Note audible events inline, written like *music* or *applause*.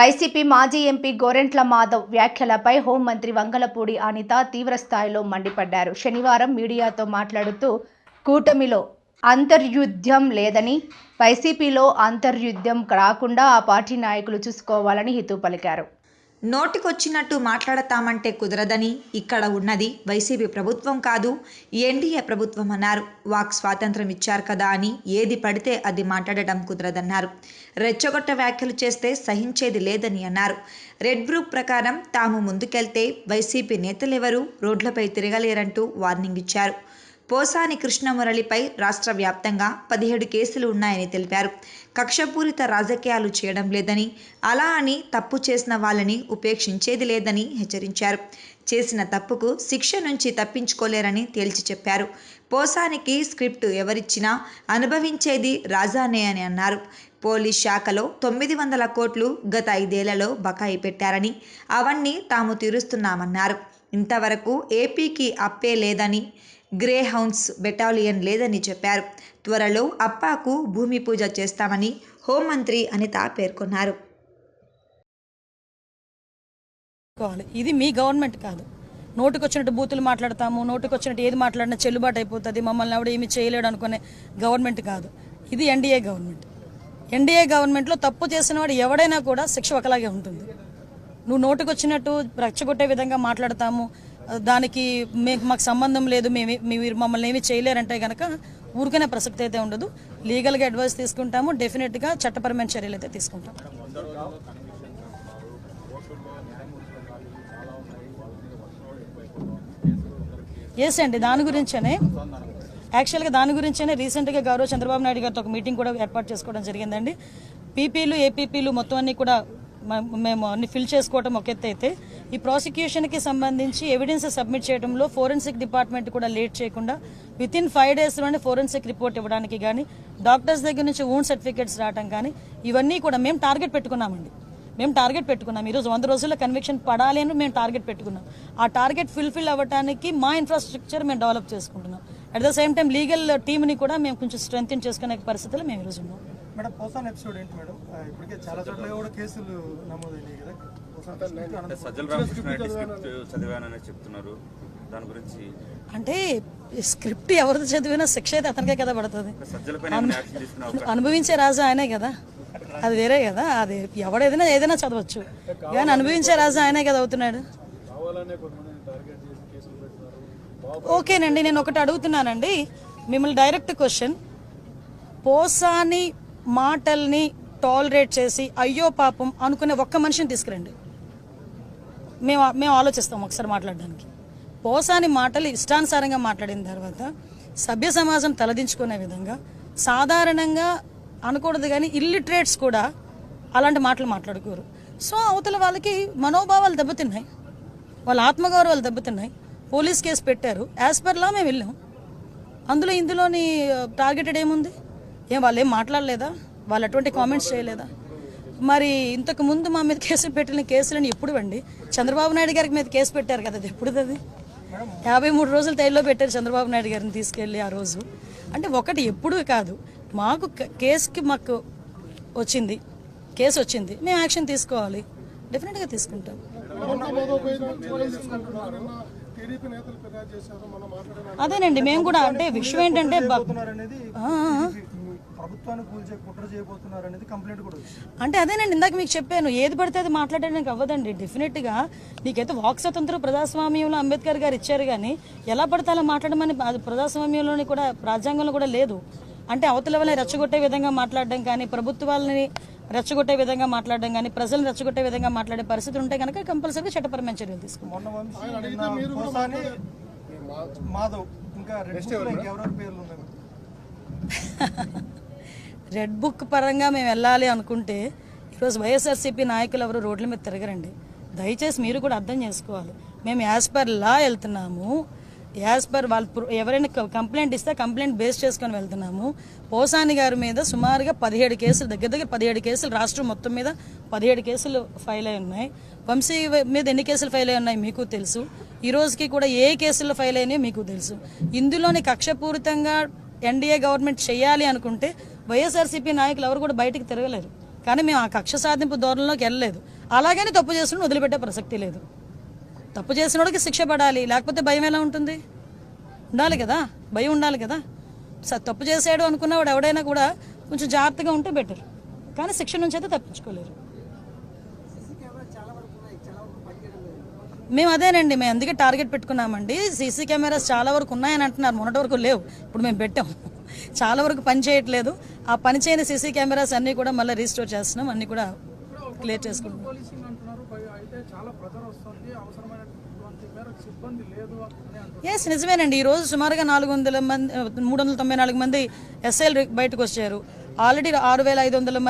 YCP మాజీ MP Gorantla Madhav వ్యాఖ్యలపై హోంమంత్రి వంగలపూడి అనిత తీవ్రస్థాయిలో మండిపడ్డారు. శనివారం మీడియాతో మాట్లాడుతూ కూటమిలో అంతర్యుద్ధం లేదని వైసీపీలో అంతర్యుద్ధం రాకుండా ఆ పార్టీ నాయకులు చూసుకోవాలని హితూ పలికారు. నోటికొచ్చినట్టు మాట్లాడతామంటే కుదరదని ఇక్కడ ఉన్నది వైసీపీ ప్రభుత్వం కాదు ఎన్డీఏ ప్రభుత్వం అన్నారు. వాక్ స్వాతంత్రం ఇచ్చారు కదా అని ఏది పడితే అది మాట్లాడటం కుదరదన్నారు. రెచ్చగొట్ట వ్యాఖ్యలు చేస్తే సహించేది లేదని అన్నారు. రెడ్ గ్రూప్ ప్రకారం తాము ముందుకెళ్తే వైసీపీ నేతలెవరూ రోడ్లపై తిరగలేరంటూ వార్నింగ్ ఇచ్చారు. పోసాని కృష్ణమురళిపై రాష్ట్ర వ్యాప్తంగా పదిహేడు కేసులు ఉన్నాయని తెలిపారు. కక్షపూరిత రాజకీయాలు చేయడం లేదని అలా అని తప్పు చేసిన వాళ్ళని ఉపేక్షించేది లేదని హెచ్చరించారు. చేసిన తప్పుకు శిక్ష నుంచి తప్పించుకోలేరని తేల్చి చెప్పారు. పోసానికి స్క్రిప్ట్ ఎవరిచ్చినా అనుభవించేది రాజానే అని అన్నారు. పోలీస్ శాఖలో తొమ్మిది వందల కోట్లు గత ఐదేళ్ళలో బకాయి పెట్టారని అవన్నీ తాము తీరుస్తున్నామన్నారు. ఇంతవరకు ఏపీకి అప్పే లేదని గ్రే హౌన్స్ బెటాలియన్ లేదని చెప్పారు. త్వరలో అప్పాకు భూమి పూజ చేస్తామని హోంమంత్రి అనిత పేర్కొన్నారు. ఇది మీ గవర్నమెంట్ కాదు. నోటుకొచ్చినట్టు బూతులు మాట్లాడతాము నోటుకొచ్చినట్టు ఏది మాట్లాడినా చెల్లుబాటు అయిపోతుంది మమ్మల్ని ఆవిడ ఏమి చేయలేడు అనుకునే గవర్నమెంట్ కాదు. ఇది ఎన్డీఏ గవర్నమెంట్. ఎన్డీఏ గవర్నమెంట్లో తప్పు చేసిన వాడు ఎవడైనా కూడా శిక్ష ఒకలాగే ఉంటుంది. నువ్వు నోటుకొచ్చినట్టు రెచ్చగొట్టే విధంగా మాట్లాడతాము దానికి మీకు మాకు సంబంధం లేదు మేము మీరు మమ్మల్ని ఏమి చేయలేరంటే కనుక ఊరికనే ప్రసక్తి అయితే ఉండదు. లీగల్గా అడ్వైస్ తీసుకుంటాము డెఫినెట్గా చట్టపరమైన చర్యలు అయితే తీసుకుంటాం. ఎస్ అండి దాని గురించేనే. యాక్చువల్గా దాని గురించేనే రీసెంట్గా గౌరవ చంద్రబాబు నాయుడు గారితో ఒక మీటింగ్ కూడా ఏర్పాటు చేసుకోవడం జరిగిందండి. పీపీలు ఏపీపీలు మొత్తం అన్ని కూడా మేము అన్ని ఫిల్ చేసుకోవటం ఒక ఎత్తు అయితే ఈ ప్రాసిక్యూషన్కి సంబంధించి ఎవిడెన్స్ సబ్మిట్ చేయడంలో ఫోరెన్సిక్ డిపార్ట్మెంట్ కూడా లేట్ చేయకుండా విత్ ఇన్ ఫైవ్ డేస్లోనే ఫోరెన్సిక్ రిపోర్ట్ ఇవ్వడానికి కానీ డాక్టర్స్ దగ్గర నుంచి ఓన్ సర్టిఫికేట్స్ రావడం కానీ ఇవన్నీ కూడా మేము టార్గెట్ పెట్టుకున్నామండి. మేము టార్గెట్ పెట్టుకున్నాం. ఈరోజు వంద రోజుల్లో కన్విక్షన్ పడాలి అని మేము టార్గెట్ పెట్టుకున్నాం. ఆ టార్గెట్ ఫుల్ఫిల్ అవ్వడానికి మా ఇన్ఫ్రాస్ట్రక్చర్ మేము డెవలప్ చేసుకుంటున్నాం. At the same time legal టీమ్ని కూడా మేము కొంచెం స్ట్రెంగ్ చేసుకునే పరిస్థితులు మేము ఈరోజు ఉన్నాం. మేడం పోసాన్ ఎపిసోడ్ ఏంటి మేడం? ఇప్పటికే చాలా చోట్ల కూడా కేసులు నమోదైనాయి కదా. సజ్జల రామకృష్ణ చదివానని చెప్తున్నారు. దాని గురించి అంటే స్క్రిప్ట్ ఎవరిది చదివినా శిక్ష అయితే అతనికే కదా పడుతుంది. సజ్జల పైన ఏమైనా యాక్షన్ తీసుకునే అవకాశం అనుభవించే రాజు ఆయనే కదా. అది వేరే కదా. అది ఎవడేదైనా ఏదైనా చదవచ్చు. కానీ అనుభవించే రాజు ఆయనే కదా అవుతున్నాడు. ఓకేనండి నేను ఒకటి అడుగుతున్నానండి. మిమ్మల్ని డైరెక్ట్ క్వశ్చన్ పోసాని మాటల్ని టాలరేట్ చేసి అయ్యో పాపం అనుకునే ఒక్క మనిషిని తీసుకురండి. మేము మేము ఆలోచిస్తాం ఒకసారి మాట్లాడడానికి. పోసాని మాటలు ఇష్టానుసారంగా మాట్లాడిన తర్వాత సభ్య సమాజం తలదించుకునే విధంగా సాధారణంగా అనకూడదు కానీ ఇల్లిటరేట్స్ కూడా అలాంటి మాటలు మాట్లాడుకోరు. సో అవతల వాళ్ళకి మనోభావాలు దెబ్బతిన్నాయి. వాళ్ళ ఆత్మగౌరవాలు దెబ్బతిన్నాయి. పోలీస్ కేసు పెట్టారు. యాజ్ పర్లా మేము వెళ్ళాం. అందులో ఇందులోని టార్గెటెడ్ ఏముంది? ఏం వాళ్ళు ఏం మాట్లాడలేదా? వాళ్ళు అటువంటి కామెంట్స్ చేయలేదా? మరి ఇంతకు ముందు మా మీద కేసులు పెట్టిన కేసులని ఎప్పుడు అండి? చంద్రబాబు నాయుడు గారికి మీద కేసు పెట్టారు కదా అది ఎప్పుడు అది? యాభై మూడు రోజులు తైల్లో పెట్టారు చంద్రబాబు నాయుడు గారిని తీసుకెళ్ళి ఆ రోజు. అంటే ఒకటి ఎప్పుడు కాదు మాకు కేసుకి మాకు వచ్చింది కేసు వచ్చింది మేము యాక్షన్ తీసుకోవాలి. డెఫినెట్గా తీసుకుంటాం. అదేనండి మేము కూడా అంటే విషయం ఏంటంటే అంటే అదేనండి ఇందాక మీకు చెప్పాను ఏది పడితే అది మాట్లాడడానికి అవ్వదండి డెఫినెట్గా. నీకైతే వాక్ స్వతంత్రం ప్రజాస్వామ్యంలో అంబేద్కర్ గారు ఇచ్చారు కానీ ఎలా పడితే అలా మాట్లాడమని అది ప్రజాస్వామ్యంలోని కూడా రాజ్యాంగంలో కూడా లేదు. అంటే అవతల వాళ్ళని రెచ్చగొట్టే విధంగా మాట్లాడడం కానీ ప్రభుత్వాలని రెచ్చగొట్టే విధంగా మాట్లాడడం కానీ ప్రజలను రెచ్చగొట్టే విధంగా మాట్లాడే పరిస్థితి ఉంటే కనుక కంపల్సరీగా చట్టపరమైన చర్యలు తీసుకుంటాం. మాధవ్ ఇంకా పేర్లు రెడ్ బుక్ *laughs* పరంగా మేము వెళ్ళాలి అనుకుంటే ఈరోజు వైఎస్ఆర్సీపీ నాయకులు ఎవరు రోడ్ల మీద తిరగరండి. దయచేసి మీరు కూడా అర్థం చేసుకోవాలి. మేము యాజ్ పర్ లా వెళ్తున్నాము. యాజ్ పర్ వాళ్ళు ఎవరైనా క- కంప్లైంట్ ఇస్తే కంప్లైంట్ బేస్ చేసుకొని వెళ్తున్నాము. పోసాని గారి మీద సుమారుగా పదిహేడు కేసులు దగ్గర దగ్గర పదిహేడు కేసులు రాష్ట్రం మొత్తం మీద పదిహేడు కేసులు ఫైల్ అయి ఉన్నాయి. వంశీ మీద ఎన్ని కేసులు ఫైల్ అయి ఉన్నాయి మీకు తెలుసు. ఈ రోజుకి కూడా ఏ కేసులు ఫైల్ అయినాయో మీకు తెలుసు. ఇందులోని కక్షపూరితంగా ఎన్డీఏ గవర్నమెంట్ చేయాలి అనుకుంటే వైఎస్ఆర్సీపీ నాయకులు ఎవరు కూడా బయటకు తిరగలేరు. కానీ మేము ఆ కక్ష సాధింపు ధోరణిలోకి వెళ్ళలేదు. అలాగని తప్పు చేసుకుని వదిలిపెట్టే ప్రసక్తి లేదు. తప్పు చేసిన వాడికి శిక్ష పడాలి. లేకపోతే భయం ఎలా ఉంటుంది? ఉండాలి కదా? భయం ఉండాలి కదా? స- తప్పు చేసాడు అనుకున్నవాడు ఎవడైనా కూడా కొంచెం జాగ్రత్తగా ఉంటే బెటర్ కానీ శిక్ష నుంచి అయితే తప్పించుకోలేరు. మేము అదేనండి మేము అందుకే టార్గెట్ పెట్టుకున్నామండి. సీసీ కెమెరాస్ చాలా వరకు ఉన్నాయని అంటున్నారు. మొన్నటి వరకు లేవు. ఇప్పుడు మేము పెట్టాం. చాలా వరకు పని చేయట్లేదు. ఆ పని చేయని సీసీ కెమెరాస్ అన్నీ కూడా మళ్ళీ రీస్టోర్ చేస్తున్నాం. అన్నీ కూడా క్లియర్ చేసుకుంటున్నాం పోలీసింగ్ అంటున్నారు పై- అయితే చాలా వస్తుంది. అవసరమైనటువంటి మేరకు సిబ్బంది లేదు ఎస్ నిజమేనండి. ఈ రోజు సుమారుగా నాలుగు వందల మంది మూడు వందల తొంభై నాలుగు మంది ఎస్ఐలు బయటకు వచ్చారు. ఆల్రెడీ ఆరు వేల ఐదు వందల మంది